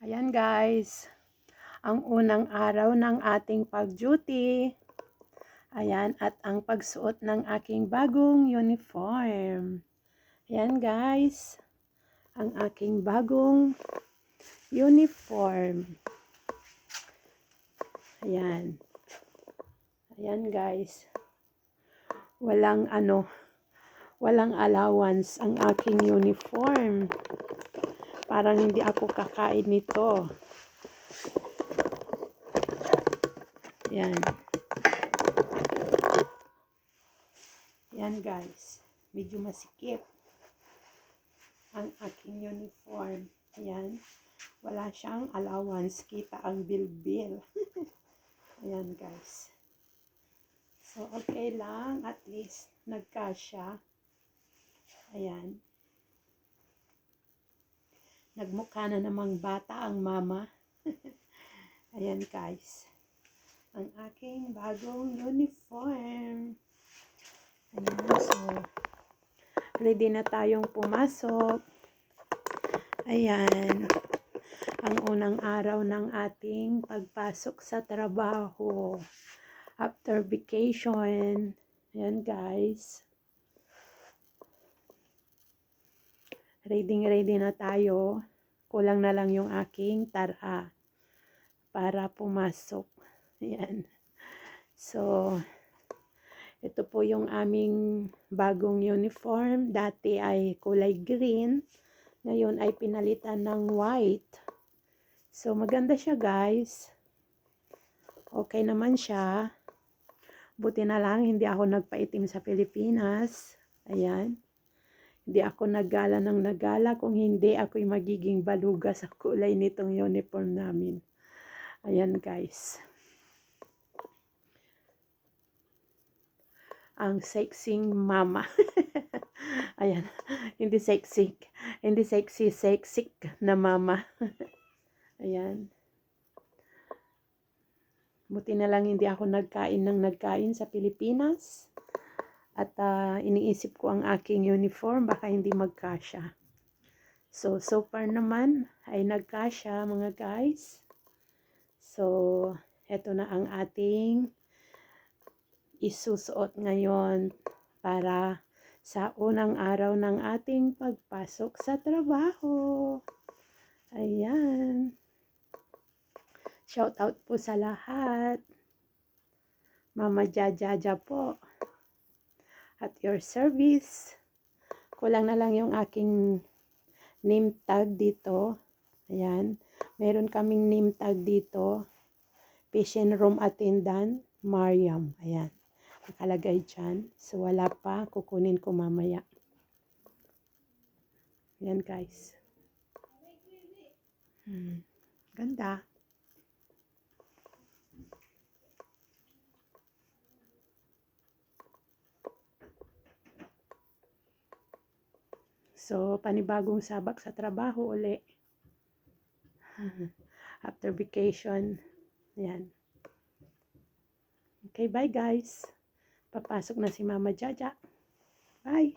Ayan guys, ang unang araw ng ating pag-duty. Ayan, at ang pagsuot ng aking bagong uniform. Ayan guys, ang aking bagong uniform. Ayan. Ayan guys. Walang ano, walang allowance ang aking uniform. Parang hindi ako kakain nito. Yan. Yan guys. Medyo masikip ang aking uniform. Ayan. Wala siyang allowance. Kita ang bill-bill. Ayan guys. So, okay lang. At least, nagkasya. Ayan. Nagmukha na namang bata ang mama. Ayan guys. Ang aking bagong uniform. Ayan. So, ready na tayong pumasok. Ayan. Ang unang araw ng ating pagpasok sa trabaho. After vacation. Ayan guys. Ready ready na tayo. Kulang na lang yung aking tara para pumasok. Ayan. So, ito po yung aming bagong uniform. Dati ay kulay green. Ngayon ay pinalitan ng white. So, maganda siya guys. Okay naman siya. Buti na lang, hindi ako nagpaitim sa Pilipinas. Ayan. Hindi ako nagala ng nagala. Kung hindi, ako'y magiging baluga sa kulay nitong uniform namin. Ayan guys. Ang sexing mama. Ayan. Hindi sexy. Hindi sexy, sexy na mama. Ayan. Buti na lang hindi ako nagkain ng nagkain sa Pilipinas. At uh, iniisip ko ang aking uniform, baka hindi magkasya. So, so far naman ay nagkasya mga guys. So, eto na ang ating isusuot ngayon para sa unang araw ng ating pagpasok sa trabaho. Ayan. Shout out po sa lahat. Mama Jajaja po. At your service. Kulang na lang yung aking name tag dito. Ayan. Meron kaming name tag dito. Patient room attendant, Mariam. Ayan. Nakalagay dyan. So, wala pa. Kukunin ko mamaya. Ayan, guys. Hmm. Ganda. So, panibagong sabak sa trabaho uli. After vacation. Ayan. Okay, bye guys. Papasok na si Mama Jaja. Bye.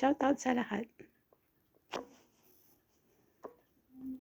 Shout out sa lahat.